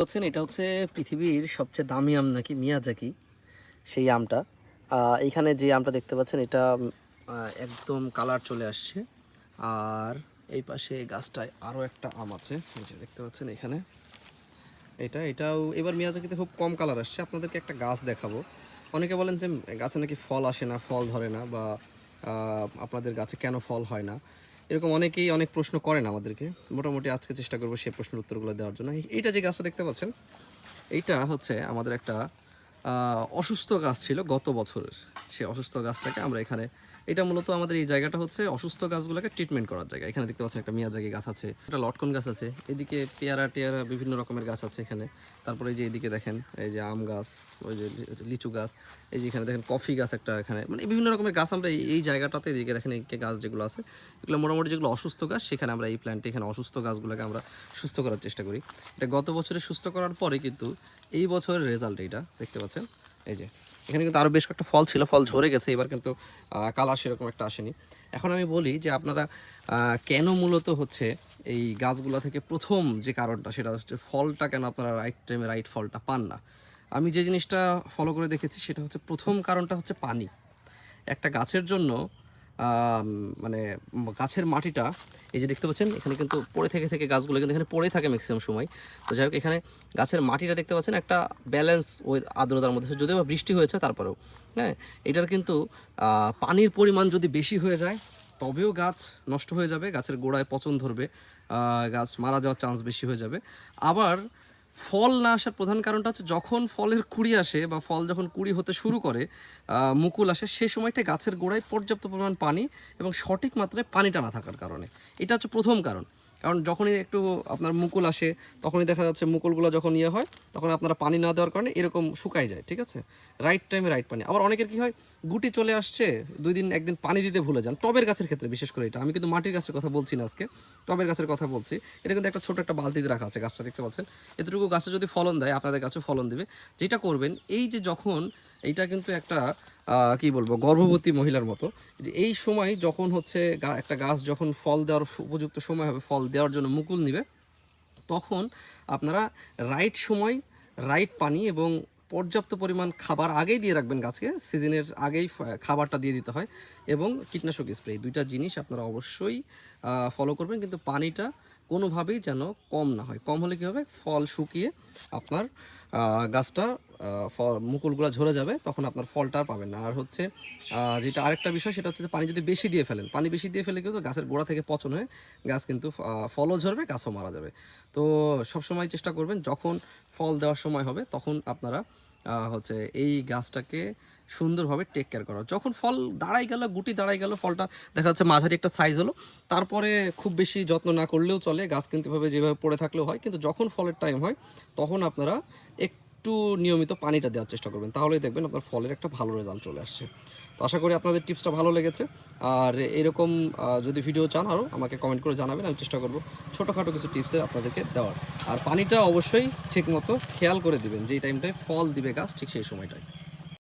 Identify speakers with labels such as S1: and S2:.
S1: বলছেন, এটা হচ্ছে পৃথিবীর সবচেয়ে দামি আম নাকি মিয়াজাকি, সেই আমটা। এখানে যে আমটা দেখতে পাচ্ছেন, এটা একদম কালার চলে আসছে। আর এই পাশে গাছটায় আরও একটা আম আছে দেখতে পাচ্ছেন এখানে। এটা, এটাও, এবার মিয়াজাকিতে খুব কম কালার আসছে। আপনাদেরকে একটা গাছ দেখাবো। অনেকে বলেন যে, গাছে নাকি ফল আসে না, ফল ধরে না, বা আপনাদের গাছে কেন ফল হয় না। এরকম অনেকেই অনেক প্রশ্ন করেন আমাদেরকে। মোটামুটি আজকে চেষ্টা করব সেই প্রশ্নের উত্তরগুলো দেওয়ার জন্য। এইটা যে গাছটা দেখতে পাচ্ছেন, এইটা হচ্ছে আমাদের একটা অসুস্থ গাছ ছিল গত বছরের। সেই অসুস্থ গাছটাকে আমরা এখানে এটা মূলত আমাদের এই জায়গাটা হচ্ছে অসুস্থ গাছগুলোকে ট্রিটমেন্ট করার জায়গা। এখানে দেখতে পাচ্ছেন একটা মিয়াজাকি গাছ আছে, একটা লটকন গাছ আছে। এদিকে পেয়ারা টেয়ারা বিভিন্ন রকমের গাছ আছে এখানে। তারপরে যে এদিকে দেখেন, এই যে আম গাছ, ওই যে লিচু গাছ, এই যে এখানে দেখেন কফি গাছ একটা এখানে। মানে বিভিন্ন রকমের গাছ আমরা এই- জায়গাটাতে এদিকে দেখেন এই গাছ যেগুলো আছে, এগুলো মোটামুটি যেগুলো অসুস্থ গাছ, সেখানে আমরা এই প্ল্যান্টে এখানে অসুস্থ গাছগুলোকে আমরা সুস্থ করার চেষ্টা করি। এটা গত বছরে সুস্থ করার পরে কিন্তু এই বছরের রেজাল্ট এইটা, দেখতে পাচ্ছেন এই যে, এখানে কিন্তু আরও বেশ কয়েকটা ফল ছিল, ফল ঝরে গেছে, এবার কিন্তু কালার সেরকম একটা আসেনি। এখন আমি বলি যে আপনারা কেন মূলত হচ্ছে এই গাছগুলো থেকে প্রথম যে কারণটা, সেটা হচ্ছে ফলটা কেন আপনারা রাইট টাইমে রাইট ফলটা পান না? আমি যে জিনিসটা ফলো করে দেখেছি, সেটা হচ্ছে প্রথম কারণটা হচ্ছে পানি। একটা গাছের জন্য মানে গাছের মাটিটা, এই যে দেখতে পাচ্ছেন, এখানে কিন্তু পড়ে থেকে থেকে গাছগুলো কিন্তু এখানে পড়ে থাকে ম্যাক্সিমাম সময়। তো যাই হোক, এখানে গাছের মাটিটা দেখতে পাচ্ছেন, একটা ব্যালেন্স ওই আর্দ্রতার মধ্যে, যদিও বা বৃষ্টি হয়েছে তারপরেও হ্যাঁ? এটার কিন্তু পানির পরিমাণ যদি বেশি হয়ে যায়, তবেও গাছ নষ্ট হয়ে যাবে, গাছের গোড়ায় পচন ধরবে গাছ মারা যাওয়ার চান্স বেশি হয়ে যাবে। আবার ফল না আসার প্রধান কারণটা হচ্ছে যখন ফলের কুড়ি আসে বা ফল যখন কুড়ি হতে শুরু করে মুকুল আসে, সে সময়টা গাছের গোড়ায় পর্যাপ্ত পরিমাণ পানি এবং সঠিক মাত্রায় পানিটা না থাকার কারণে। এটা হচ্ছে প্রথম কারণ। কারণ যখনই একটু আপনার মুকুল আসে, তখনই দেখা যাচ্ছে মুকুলগুলো যখন ইয়ে হয়, তখন আপনারা পানি না দেওয়ার কারণে এরকম শুকায় যায়, ঠিক আছে? রাইট টাইমে রাইট পানি। আবার অনেকের কি হয়, গুটি চলে আসছে, দুই দিন, একদিন পানি দিতে ভুলে যান। টবের গাছের ক্ষেত্রে বিশেষ করে এটা। আমি কিন্তু মাটির গাছের কথা বলছি না আজকে। টবের গাছের কথা বলছি। এটা কিন্তু একটা ছোট একটা বালতিতে রাখা আছে, গাছটা দেখতে পাচ্ছেন? এতটুকু গাছে যদি ফলন দেয়, আপনাদের গাছে ফলন দিবে। যেটা করবেন, এই যে যখন এইটা কিন্তু একটা কি বলব, গর্ভবতী মহিলার মতো। যে এই সময় যখন হচ্ছে একটা গাছ যখন ফল দেওয়ার উপযুক্ত সময় হবে, ফল দেওয়ার জন্য মুকুল নিবে, তখন আপনারা রাইট সময় রাইট পানি এবং পর্যাপ্ত পরিমাণ খাবার আগেই দিয়ে রাখবেন গাছকে। সিজনের আগেই খাবারটা দিয়ে দিতে হয় এবং কীটনাশক স্প্রে। দুইটা জিনিস আপনারা অবশ্যই ফলো করবেন। কিন্তু পানিটা কোনোভাবেই যেন কম না হয়। কম হলে কী হবে? ফল শুকিয়ে আপনার গাছটা ফল, মুকুলগুলো ঝরে যাবে, তখন আপনার ফলটা আর পাবেন না। আর হচ্ছে যেটা আরেকটা বিষয়, সেটা হচ্ছে যে পানি যদি বেশি দিয়ে ফেলেন, পানি বেশি দিয়ে ফেলে কিন্তু গাছের গোড়া থেকে পচন হয়ে গাছ কিন্তু ফলও ঝরবে, গাছও মারা যাবে। তো সবসময় চেষ্টা করবেন, যখন ফল দেওয়ার সময় হবে, তখন আপনারা হচ্ছে এই গাছটাকে সুন্দরভাবে টেক কেয়ার করা। যখন ফল দাঁড়াই গেল, গুটি দাঁড়াই গেল, ফলটা দেখা যাচ্ছে মাঝারি একটা সাইজ হলো, তারপরে খুব বেশি যত্ন না করলেও চলে, গাছ কিন্তু এভাবে যেভাবে পড়ে থাকলেও হয়, কিন্তু যখন ফলের টাইম হয়, তখন আপনারা একটু নিয়মিত পানিটা দেওয়ার চেষ্টা করবেন। তাহলেই দেখবেন আপনার ফলের একটা ভালো রেজাল্ট চলে আসছে। তো আশা করি আপনাদের টিপসটা ভালো লেগেছে। আর এরকম যদি ভিডিও চান আরও আমাকে কমেন্ট করে জানাবেন, আমি চেষ্টা করব ছোটোখাটো কিছু টিপসে আপনাদেরকে দেওয়ার। আর পানিটা অবশ্যই ঠিক মতো খেয়াল করে দিবেন, যেই টাইমটায় ফল দিবে গাছ, ঠিক সেই সময়টায়।